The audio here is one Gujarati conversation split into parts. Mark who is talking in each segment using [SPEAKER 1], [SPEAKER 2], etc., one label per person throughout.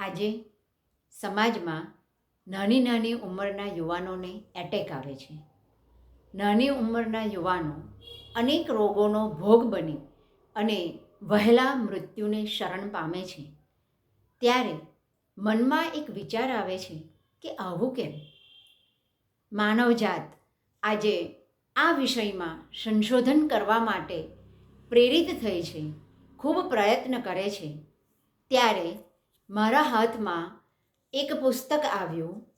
[SPEAKER 1] આજે સમાજમાં નાની નાની ઉંમરના યુવાનોને એટેક આવે છે. નાની ઉંમરના યુવાનો અનેક રોગોનો ભોગ બની અને વહેલા મૃત્યુને શરણ પામે છે. ત્યારે મનમાં એક વિચાર આવે છે કે આવું કેમ? માનવજાત આજે આ વિષયમાં સંશોધન કરવા માટે પ્રેરિત થઈ છે, ખૂબ પ્રયત્ન કરે છે. ત્યારે મારા હાથમાં એક પુસ્તક આવ્યું.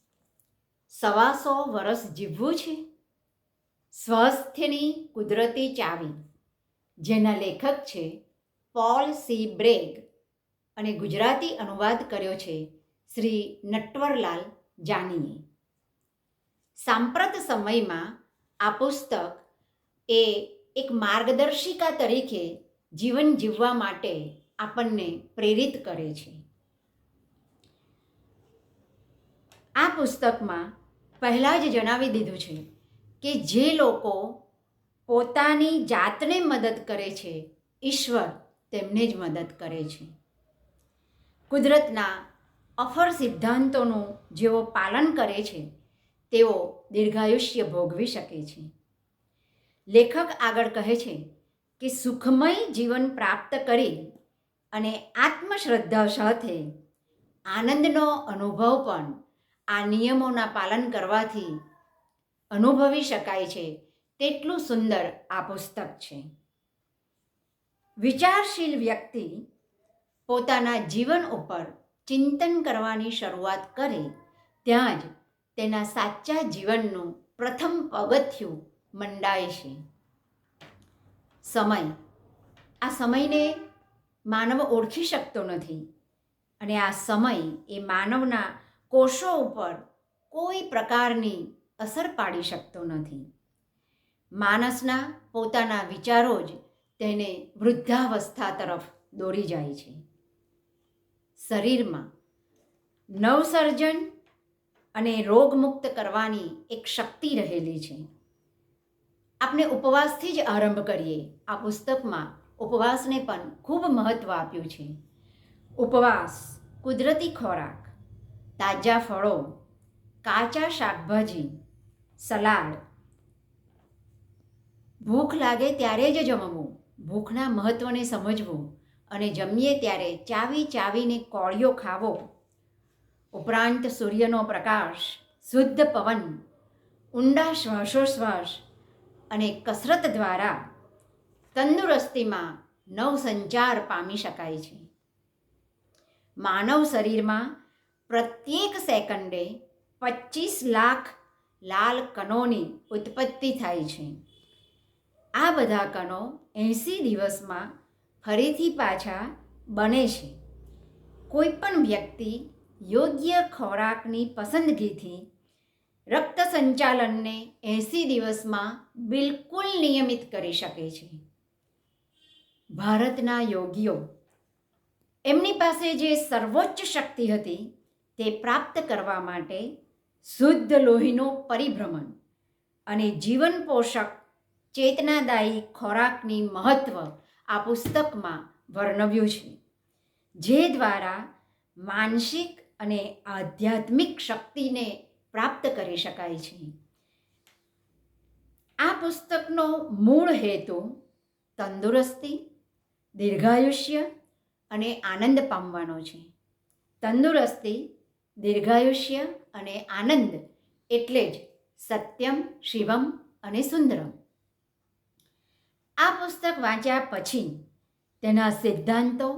[SPEAKER 1] સવાસો વર્ષ જીવવું છે. સ્વાસ્થ્યની કુદરતી ચાવી. જેના લેખક છે પોલ સી બ્રેગ. અને ગુજરાતી અનુવાદ કર્યો છે શ્રી નટવરલાલ જાનીએ. સાંપ્રત સમયમાં આ પુસ્તક એ એક માર્ગદર્શિકા તરીકે જીવન જીવવા માટે આપણને પ્રેરિત કરે છે આ પુસ્તકમાં પહેલાં જ જણાવી દીધું છે કે જે લોકો પોતાની જાતને મદદ કરે છે, ઈશ્વર તેમને જ મદદ કરે છે. કુદરતના અફર સિદ્ધાંતોનું જેઓ પાલન કરે છે, તેઓ દીર્ઘાયુષ્ય ભોગવી શકે છે. લેખક આગળ કહે છે કે સુખમય જીવન પ્રાપ્ત કરી અને આત્મશ્રદ્ધા સાથે આનંદનો અનુભવ પણ આ નિયમોના પાલન કરવાથી અનુભવી શકાય છે. તેટલું સુંદર આ પુસ્તક છે. વિચારશીલ વ્યક્તિ પોતાના જીવન ઉપર ચિંતન કરવાની શરૂઆત કરે ત્યાં જ તેના સાચા જીવનનું પ્રથમ પગથિયું મંડાય છે. સમય. આ સમયને માનવ ઓળખી શકતો નથી અને આ સમય એ માનવના કોષો ઉપર કોઈ પ્રકારની અસર પાડી શકતો નથી. માણસના પોતાના વિચારો જ તેને વૃદ્ધાવસ્થા તરફ દોરી જાય છે. શરીરમાં નવસર્જન અને રોગમુક્ત કરવાની એક શક્તિ રહેલી છે. આપણે ઉપવાસથી જ આરંભ કરીએ. આ પુસ્તકમાં ઉપવાસને પણ ખૂબ મહત્ત્વ આપ્યું છે. ઉપવાસ કુદરતી ખોરાક તાજા ફળો, કાચા શાકભાજી, સલાડ. ભૂખ લાગે ત્યારે જ જમવું, ભૂખના મહત્ત્વને સમજવું અને જમીએ ત્યારે ચાવી ચાવીને કોળિયો ખાવો. ઉપરાંત સૂર્યનો પ્રકાશ, શુદ્ધ પવન, ઊંડા શ્વાસોશ્વાસ અને કસરત દ્વારા તંદુરસ્તીમાં નવસંચાર પામી શકાય છે. માનવ શરીરમાં પ્રત્યેક સેકન્ડે પચીસ લાખ લાલ કણોની ઉત્પત્તિ થાય છે. આ બધા કણો એંસી દિવસમાં ફરીથી પાછા બને છે. કોઈપણ વ્યક્તિ યોગ્ય ખોરાકની પસંદગીથી રક્ત સંચાલનને એંસી દિવસમાં બિલકુલ નિયમિત કરી શકે છે. ભારતના યોગીઓ, એમની પાસે જે સર્વોચ્ચ શક્તિ હતી તે પ્રાપ્ત કરવા માટે શુદ્ધ લોહીનું પરિભ્રમણ અને જીવન પોષક ચેતનાદાયી ખોરાકની મહત્ત્વ આ પુસ્તકમાં વર્ણવ્યું છે, જે દ્વારા માનસિક અને આધ્યાત્મિક શક્તિને પ્રાપ્ત કરી શકાય છે. આ પુસ્તકનો મૂળ હેતુ તંદુરસ્તી, દીર્ઘાયુષ્ય અને આનંદ પામવાનો છે. તંદુરસ્તી દીર્ઘાયુષ્ય અને આનંદ એટલે જ સત્યમ, શિવમ અને સુંદરમ. આ પુસ્તક વાંચ્યા પછી તેના સિદ્ધાંતો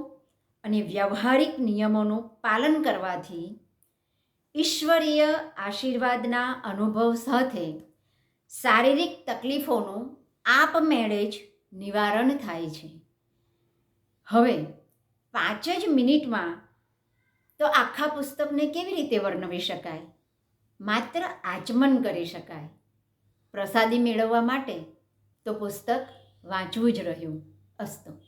[SPEAKER 1] અને વ્યવહારિક નિયમોનું પાલન કરવાથી ઈશ્વરીય આશીર્વાદના અનુભવ સાથે શારીરિક તકલીફોનું આપમેળે જ નિવારણ થાય છે. હવે પાંચ જ મિનિટમાં તો આખા પુસ્તકને કેવી રીતે વર્ણવી શકાય? માત્ર આચમન કરી શકાય. પ્રસાદી મેળવવા માટે તો પુસ્તક વાંચવું જ રહ્યું અસ્તુ.